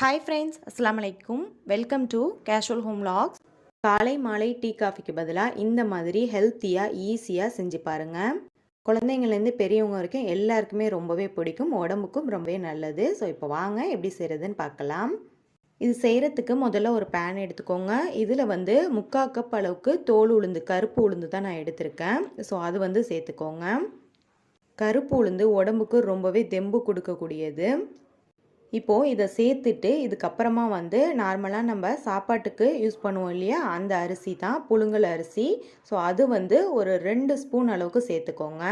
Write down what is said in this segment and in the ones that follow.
Hi friends அஸ்லாம் வலைக்கும் welcome to casual home logs காலை மாலை டீ காஃபிக்கு பதிலாக இந்த மாதிரி ஹெல்த்தியாக ஈஸியாக செஞ்சு பாருங்கள் குழந்தைங்கள்லேருந்து பெரியவங்க வரைக்கும் எல்லாருக்குமே ரொம்பவே பிடிக்கும் உடம்புக்கும் ரொம்பவே நல்லது. ஸோ இப்போ வாங்க எப்படி செய்கிறதுன்னு பார்க்கலாம். இது செய்கிறதுக்கு முதல்ல ஒரு பேன் எடுத்துக்கோங்க. இதில் வந்து முக்கால் கப் அளவுக்கு தோல் உளுந்து கருப்பு உளுந்து தான் நான் எடுத்திருக்கேன். ஸோ அது வந்து சேர்த்துக்கோங்க. கருப்பு உளுந்து உடம்புக்கு ரொம்பவே தெம்பு கொடுக்கக்கூடியது. இப்போது இதை சேர்த்துட்டு இதுக்கப்புறமா வந்து நார்மலாக நம்ம சாப்பாட்டுக்கு யூஸ் பண்ணுவோம் இல்லையா? அந்த அரிசி தான் புழுங்கல் அரிசி. ஸோ அது வந்து ஒரு ரெண்டு ஸ்பூன் அளவுக்கு சேர்த்துக்கோங்க.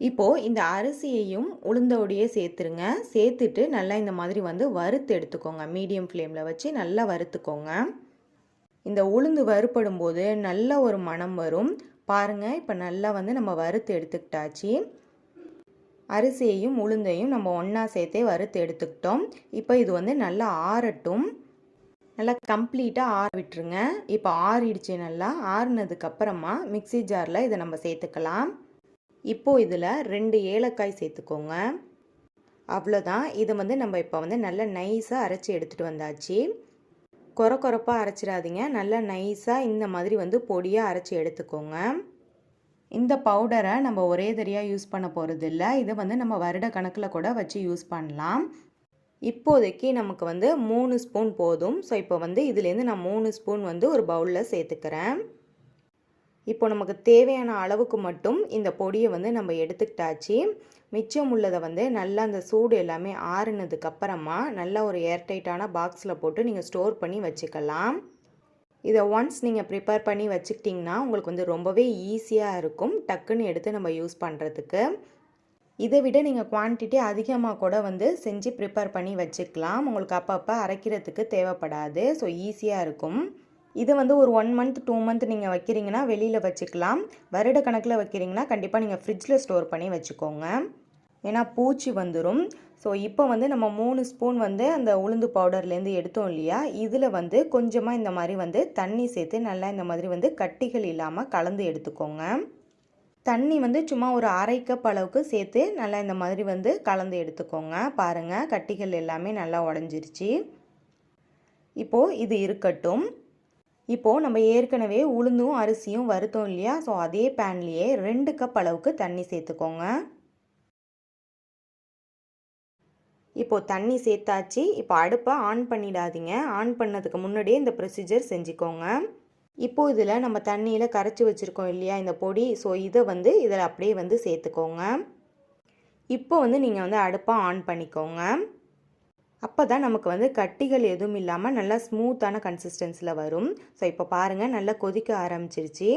இப்போது இந்த அரிசியையும் உளுந்தோடையே சேர்த்துருங்க. சேர்த்துட்டு நல்லா இந்த மாதிரி வந்து வறுத்து எடுத்துக்கோங்க. மீடியம் ஃப்ளேமில் வச்சு நல்லா வறுத்துக்கோங்க. இந்த உளுந்து வறுப்படும் போது நல்ல ஒரு மனம் வரும். பாருங்கள் இப்போ நல்லா வந்து நம்ம வறுத்து எடுத்துக்கிட்டாச்சு. அரிசியையும் உளுந்தையும் நம்ம ஒன்றா சேர்த்தே வறுத்து எடுத்துக்கிட்டோம். இப்போ இது வந்து நல்லா ஆறட்டும். நல்லா கம்ப்ளீட்டாக ஆற விட்டுருங்க. இப்போ ஆறிடுச்சு நல்லா. ஆறுனதுக்கப்புறமா மிக்சி ஜாரில் இதை நம்ம சேர்த்துக்கலாம். இப்போது இதில் ரெண்டு ஏலக்காய் சேர்த்துக்கோங்க. அவ்வளோதான் இதை வந்து நம்ம இப்போ வந்து நல்லா நைஸாக அரைச்சி எடுத்துகிட்டு வந்தாச்சு. குறை குறப்பாக அரைச்சிடாதீங்க. நல்லா நைஸாக இந்த மாதிரி வந்து பொடியாக அரைச்சி எடுத்துக்கோங்க. இந்த பவுடரை நம்ம ஒரே தரியாக யூஸ் பண்ண போகிறது இல்லை இதை வந்து நம்ம வருட கணக்கில் கூட வச்சு யூஸ் பண்ணலாம். இப்போதைக்கு நமக்கு வந்து மூணு ஸ்பூன் போதும். ஸோ இப்போ வந்து இதுலேருந்து நான் மூணு ஸ்பூன் வந்து ஒரு பவுலில் சேர்த்துக்கிறேன். இப்போ நமக்கு தேவையான அளவுக்கு மட்டும் இந்த பொடியை வந்து நம்ம எடுத்துக்கிட்டாச்சு. மிச்சம் உள்ளதை வந்து நல்லா அந்த சூடு எல்லாமே ஆறுனதுக்கப்புறமா நல்லா ஒரு ஏர்டைட்டான பாக்ஸில் போட்டு நீங்கள் ஸ்டோர் பண்ணி வச்சுக்கலாம். இதை ஒன்ஸ் நீங்கள் ப்ரிப்பேர் பண்ணி வச்சுக்கிட்டிங்கன்னா உங்களுக்கு வந்து ரொம்பவே ஈஸியாக இருக்கும். டக்குன்னு எடுத்து நம்ம யூஸ் பண்ணுறதுக்கு இதை விட நீங்கள் குவான்டிட்டி அதிகமாக கூட வந்து செஞ்சு ப்ரிப்பேர் பண்ணி வச்சுக்கலாம். உங்களுக்கு அப்பப்போ அரைக்கிறதுக்கு தேவைப்படாது. ஸோ ஈஸியாக இருக்கும். இதை வந்து ஒரு ஒன் மந்த் டூ மந்த் நீங்கள் வைக்கிறீங்கன்னா வெளியில் வச்சுக்கலாம். வருட கணக்கில் வைக்கிறீங்கன்னா கண்டிப்பாக நீங்கள் ஃப்ரிட்ஜில் ஸ்டோர் பண்ணி வச்சுக்கோங்க. ஏன்னா பூச்சி வந்துடும் ஸோ இப்போ வந்து நம்ம மூணு ஸ்பூன் வந்து அந்த உளுந்து பவுடர்லேருந்து எடுத்தோம் இல்லையா? இதில் வந்து கொஞ்சமாக இந்த மாதிரி வந்து தண்ணி சேர்த்து நல்லா இந்த மாதிரி வந்து கட்டிகள் இல்லாமல் கலந்து எடுத்துக்கோங்க. தண்ணி வந்து சும்மா ஒரு அரை கப் அளவுக்கு சேர்த்து நல்லா இந்த மாதிரி வந்து கலந்து எடுத்துக்கோங்க. பாருங்கள் கட்டிகள் எல்லாமே நல்லா உடஞ்சிருச்சு. இப்போது இது இருக்கட்டும். இப்போது நம்ம ஏற்கனவே உளுந்தும் அரிசியும் வருத்தோம் இல்லையா? ஸோ அதே பேன்லேயே ரெண்டு கப் அளவுக்கு தண்ணி சேர்த்துக்கோங்க. இப்போது தண்ணி சேர்த்தாச்சு. இப்போ அடுப்பை ஆன் பண்ணிடாதீங்க. ஆன் பண்ணதுக்கு முன்னாடியே இந்த ப்ரொசீஜர் செஞ்சுக்கோங்க. இப்போது இதில் நம்ம தண்ணியில் கரைச்சி வச்சுருக்கோம் இல்லையா இந்த பொடி. ஸோ இதை வந்து இதில் அப்படியே வந்து சேர்த்துக்கோங்க. இப்போ வந்து நீங்கள் வந்து அடுப்பை ஆன் பண்ணிக்கோங்க. அப்போ தான் நமக்கு வந்து கட்டிகள் எதுவும் இல்லாமல் நல்லா ஸ்மூத்தான கன்சிஸ்டன்ஸில் வரும். ஸோ இப்போ பாருங்கள் நல்லா கொதிக்க ஆரம்பிச்சிருச்சு.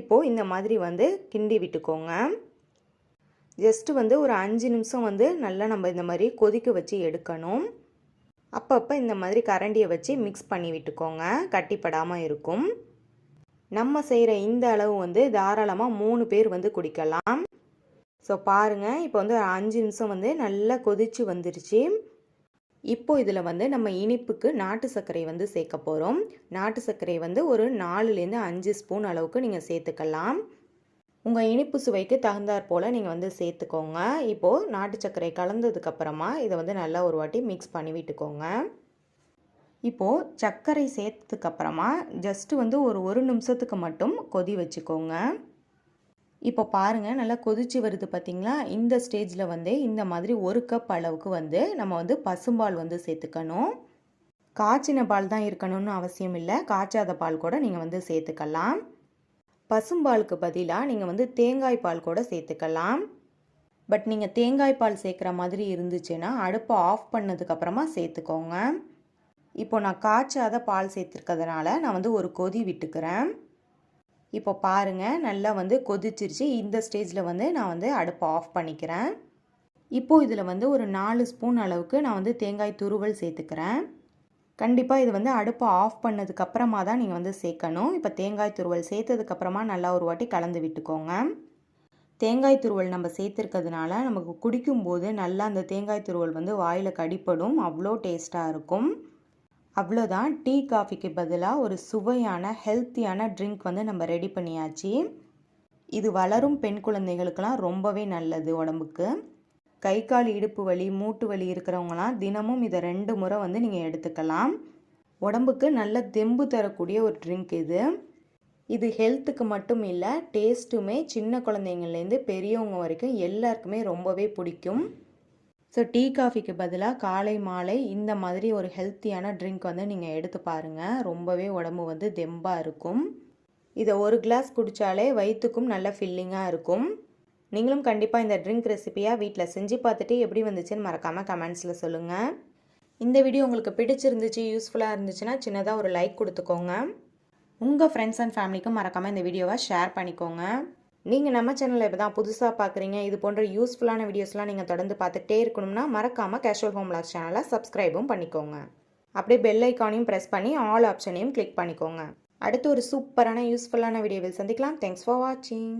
இப்போது இந்த மாதிரி வந்து கிண்டி விட்டுக்கோங்க. ஜஸ்ட்டு வந்து ஒரு அஞ்சு நிமிஷம் வந்து நல்லா நம்ம இந்த மாதிரி கொதிக்க வச்சு எடுக்கணும். அப்பப்போ இந்த மாதிரி கரண்டியை வச்சு மிக்ஸ் பண்ணி விட்டுக்கோங்க. கட்டிப்படாமல் இருக்கும். நம்ம செய்கிற இந்த அளவு வந்து தாராளமாக மூணு பேர் வந்து குடிக்கலாம். ஸோ பாருங்கள் இப்போ வந்து ஒரு அஞ்சு நிமிஷம் வந்து நல்லா கொதிச்சு வந்துருச்சு. இப்போ இதில் வந்து நம்ம இனிப்புக்கு நாட்டு சர்க்கரை வந்து சேர்க்க போகிறோம் நாட்டு சர்க்கரை வந்து ஒரு நாலுலேருந்து அஞ்சு ஸ்பூன் அளவுக்கு நீங்கள் சேர்த்துக்கலாம். உங்கள் இனிப்பு சுவைக்கு தகுந்தாற் போல் நீங்கள் வந்து சேர்த்துக்கோங்க. இப்போது நாட்டு சர்க்கரை கலந்ததுக்கப்புறமா இதை வந்து நல்லா ஒரு வாட்டி மிக்ஸ் பண்ணி விட்டுக்கோங்க. இப்போது சர்க்கரை சேர்த்ததுக்கப்புறமா ஜஸ்ட்டு வந்து ஒரு ஒரு நிமிஷத்துக்கு மட்டும் கொதி வச்சுக்கோங்க. இப்போ பாருங்கள் நல்லா கொதிச்சு வருது பார்த்திங்களா இந்த ஸ்டேஜில் வந்து இந்த மாதிரி ஒரு கப் அளவுக்கு வந்து நம்ம வந்து பசும்பால் வந்து சேர்த்துக்கணும். காய்ச்சின பால் தான் இருக்கணும்னு அவசியம் இல்லை. காய்ச்சாத பால் கூட நீங்கள் வந்து சேர்த்துக்கலாம். பசும்பாலுக்கு பதிலாக நீங்கள் வந்து தேங்காய் பால் கூட சேர்த்துக்கலாம். பட் நீங்கள் தேங்காய் பால் சேர்க்குற மாதிரி இருந்துச்சுன்னா அடுப்பை ஆஃப் பண்ணதுக்கப்புறமா சேர்த்துக்கோங்க. இப்போ நான் காய்ச்சாத பால் சேர்த்துருக்கிறதுனால நான் வந்து ஒரு கொதி விட்டுக்கிறேன். இப்போ பாருங்கள் நல்லா வந்து கொதிச்சிருச்சு. இந்த ஸ்டேஜில் வந்து நான் வந்து அடுப்பை ஆஃப் பண்ணிக்கிறேன். இப்போது இதில் வந்து ஒரு நாலு ஸ்பூன் அளவுக்கு நான் வந்து தேங்காய் துருவல் சேர்த்துக்கிறேன். கண்டிப்பாக இது வந்து அடுப்பை ஆஃப் பண்ணதுக்கப்புறமா தான் நீங்கள் வந்து சேர்க்கணும். இப்போ தேங்காய் துருவல் சேர்த்ததுக்கப்புறமா நல்லா ஒரு வாட்டி கலந்து விட்டுக்கோங்க. தேங்காய் துருவல் நம்ம சேர்த்துருக்கிறதுனால நமக்கு குடிக்கும்போது நல்லா அந்த தேங்காய் துருவல் வந்து வாயில் கடிப்படும். அவ்வளோ டேஸ்ட்டாக இருக்கும். அவ்வளோதான் டீ காஃபிக்கு பதிலாக ஒரு சுவையான ஹெல்த்தியான ட்ரிங்க் வந்து நம்ம ரெடி பண்ணியாச்சு. இது வளரும் பெண் குழந்தைகளுக்கெல்லாம் ரொம்பவே நல்லது உடம்புக்கு. கை கால் இடுப்பு வலி மூட்டு வலி இருக்கிறவங்களாம் தினமும் இதை ரெண்டு முறை வந்து நீங்கள் எடுத்துக்கலாம். உடம்புக்கு நல்ல தெம்பு தரக்கூடிய ஒரு ட்ரிங்க் இது. இது ஹெல்த்துக்கு மட்டும் இல்லை டேஸ்ட்டுமே சின்ன குழந்தைங்கள்லேருந்து பெரியவங்க வரைக்கும் எல்லாருக்குமே ரொம்பவே பிடிக்கும். ஸோ டீ காஃபிக்கு பதிலாக காலை மாலை இந்த மாதிரி ஒரு ஹெல்த்தியான ட்ரிங்க் வந்து நீங்கள் எடுத்து பாருங்கள் ரொம்பவே உடம்பு வந்து தெம்பாக இருக்கும். இதை ஒரு கிளாஸ் குடித்தாலே வயிற்றுக்கும் நல்ல ஃபில்லிங்காக இருக்கும். நீங்களும் கண்டிப்பாக இந்த ட்ரிங்க் ரெசிபியாக வீட்டில் செஞ்சு பார்த்துட்டு எப்படி வந்துச்சுன்னு மறக்காமல் கமெண்ட்ஸில் சொல்லுங்கள் இந்த வீடியோ உங்களுக்கு பிடிச்சிருந்துச்சு யூஸ்ஃபுல்லாக இருந்துச்சுன்னா சின்னதாக ஒரு லைக் கொடுத்துக்கோங்க. உங்கள் ஃப்ரெண்ட்ஸ் அண்ட் ஃபேமிலிக்கும் மறக்காமல் இந்த வீடியோவை ஷேர் பண்ணிக்கோங்க. நீங்கள் நம்ம சேனலில் இப்போ தான் புதுசாக பார்க்குறீங்க இது போன்ற யூஸ்ஃபுல்லான வீடியோஸ்லாம் நீங்கள் தொடர்ந்து பார்த்துக்கிட்டே இருக்கணும்னா மறக்காமல் கேஷுவல் ஹோம் லாக் சேனலை சப்ஸ்கிரைபும் பண்ணிக்கோங்க. அப்படியே பெல் ஐக்கானையும் ப்ரெஸ் பண்ணி ஆல் ஆப்ஷனையும் கிளிக் பண்ணிக்கோங்க. அடுத்து ஒரு சூப்பரான யூஸ்ஃபுல்லான வீடியோவில் சந்திக்கலாம். தேங்க்ஸ் ஃபார் வாட்சிங்